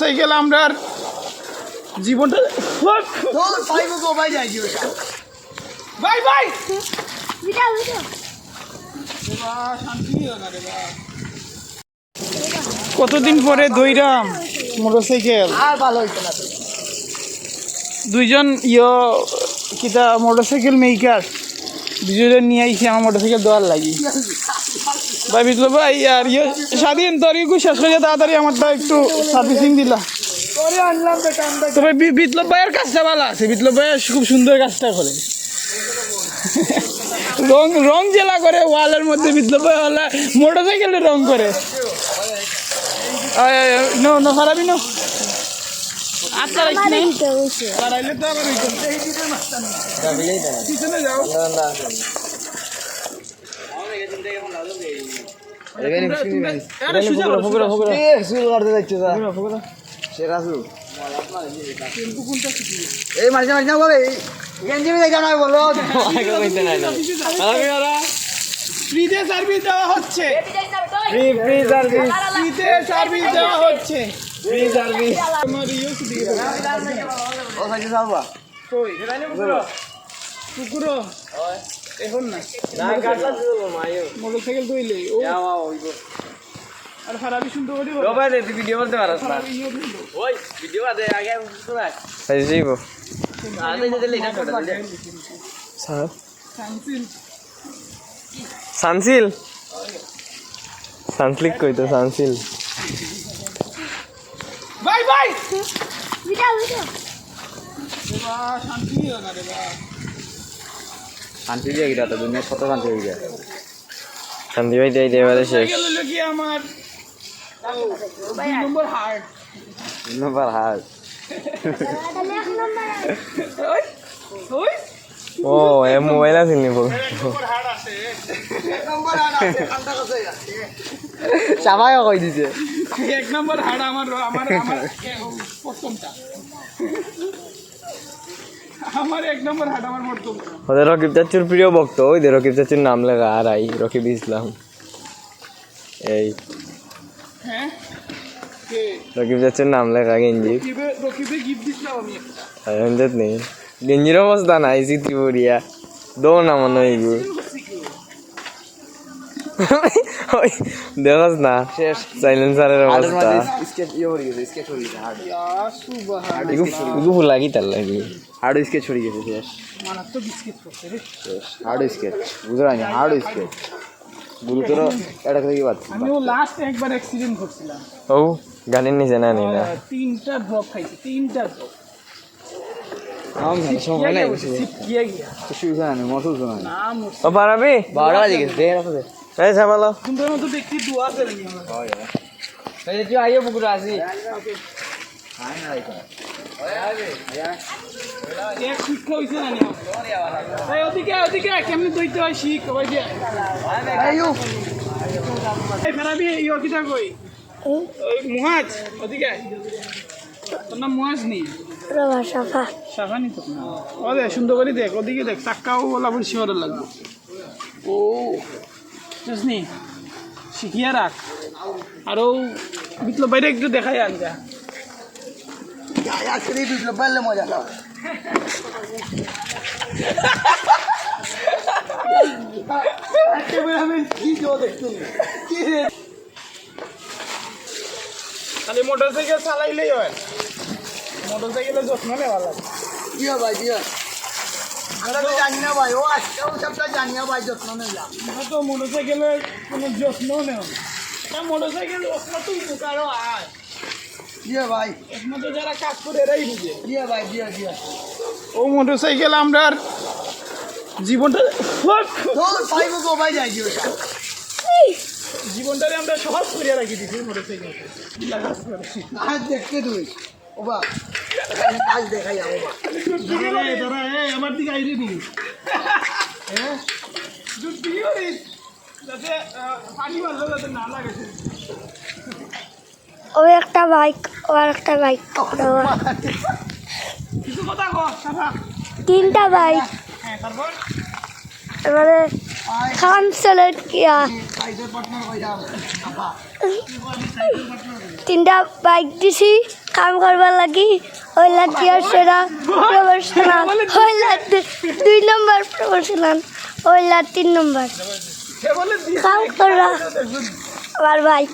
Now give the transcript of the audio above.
Cycle আমরা আর জীবনটা bye bye কতদিন পরে দইরাম? মোটরসাইকেল। আর ভালো হইতো না। দুইজন ইয় কিতা মোটরসাইকেল মেকার। দুজন নিয়ে আইছি আমার মোটরসাইকেল দেওয়ার লাগি। ভাই বিপ্লব ভাই আর ইয়ে স্বাধীন তোর ইগু শেষ করে তাড়াতাড়ি আমারটা একটু সার্ভিসিং দিলা। তবে বি- বিপ্লব ভাইয়ের কাজটা ভালো আছে। বিপ্লব ভাই খুব সুন্দর কাজটা করে। রং রং জেলা করে ওয়ালের মধ্যে বিপ্লব ভাই হলে মোটরসাইকেলের রং করে। আয়, আয়, আয়, নো নো খারাপই নো আচ্ছা রাখি তো আবার পিছনে যাও। এই মাঝে মাঝে বলে। গেঞ্জি যাই জানাই বলো? ফ্রিতে সার্ভিস দেওয়া হচ্ছে। Free free service. ফ্রিতে সার্ভিস দেওয়া হচ্ছে। Free service. আমার কি ও সাইকেল চালবা। কই? কুকুরো এখন না। না চলবো মোটরসাইকেল দইলে ও। আর খারাপই শুনতে পারি রবাই তুই ভিডিও করতে পারছ না। ওই ভিডিও আদে আগে শোনা তাই যাইব আগে যেতে লেটা করে দিলে সানসিল সানসিল সানসিল্ক। কইতো Sunsilk bye bye video video. বা শান্তি না রে বা শান্তি দিয়ে তো দুনিয়া কত শান্তি হয়ে যায়। শান্তি ভাই দেই দেবারে শেষ। সাইকেল হলো আমার? নম্বর হার্ট নম্বর ও এ মোবাইল আছিল নি হার্ট চাবাই কই দিছে। এক নম্বর হাড় আমার আমার আমার প্রথমটা। ওদের রকিব চাচুর প্রিয় ভক্ত ওই দে রকিব চাচুর নাম লেখা আর আই রকিব ইসলাম। এই হ্যাঁ? রকিব চাচুর নাম লেখা গেঞ্জি। আনন্দের নেই গেঞ্জির অবস্থা নাই সিটি পড়িয়া দৌ নামানো এইগু ওই দেখস না শেষ। সাইলেন্সারের অবস্থা। ইয়ে ইয়া ইগু ইগু ফুল লাগি তার লাগি? হার্ড স্কেচ হয়ে গেছে শেষ হার্ড স্কেচ বুঝরা নি হার্ড স্কেচ। গুরুতর এটা থেকে বাদ আমিও লাস্ট একবার অ্যাক্সিডেন্ট করছিলাম। ও গানের নিচে না নি। না তিনটা ড্রপ খাইছি তিনটা ড্রপ ও পুকুর আসি। এক শিক্ষা হইছে না? এই ওদিকে ওদিকে কেমনে দইতে হয় শিখ ওই যে এই ফেরাবি ইয়ে কিটা কই ওই মুহাজ ওদিকে তোর নাম মুহাজ নি রবা সাফা সাফানি তো ও দেখ সুন্দর করে দেখ ওদিকে দেখ চাক্কাও বলা বলে শিওর লাগবে ও বুঝনি শিখিয়ে রাখ আরও বিপ্লব বাইরে একটু দেখাই আন আজকে বিপ্লব পারলে মজা খালি মোটর সাইকেল চালাইলেই হয়। মোটর সাইকেলের যত্ন নেওয়া লাগে। দিও ভাই দিও জানি না ভাই ও আজকেও সবটা জানি না ভাই যত্ন আমরা তো মোটর সাইকেলের কোনো যত্ন নেও না। মোটর সাইকেল একমাত্র উপকারও আয় দিও ভাই। একমাত্র যারা কাজ করে এরাই বুঝে। দিও ভাই দিও দিও ও মোটর সাইকেল আমরা আর জীবনটা তোর পাইবো গো ভাই যাই জীবনটারে আমরা সহজ করিয়া রাখি দিছি মোটর সাইকেল আজ দেখতে তুই। ওবা কাজ দেখাই যাব বা আমার দিকে আইরে দিই হ্যাঁ দুধ দিও রে। যাতে পানি মারলে যাতে না লাগে। ও একটা বাইক, ও একটা বাইক তিনটা বাইক। এবারে চলে কিয়া তিনটা বাইক দিছি, কাম করবার লাগি ওইলা কি আর সেরা প্রফেশনাল ওইলা দু- দুই নম্বর প্রফেশনাল ওইলা তিন নম্বর। কাম করা, আমার বাইক।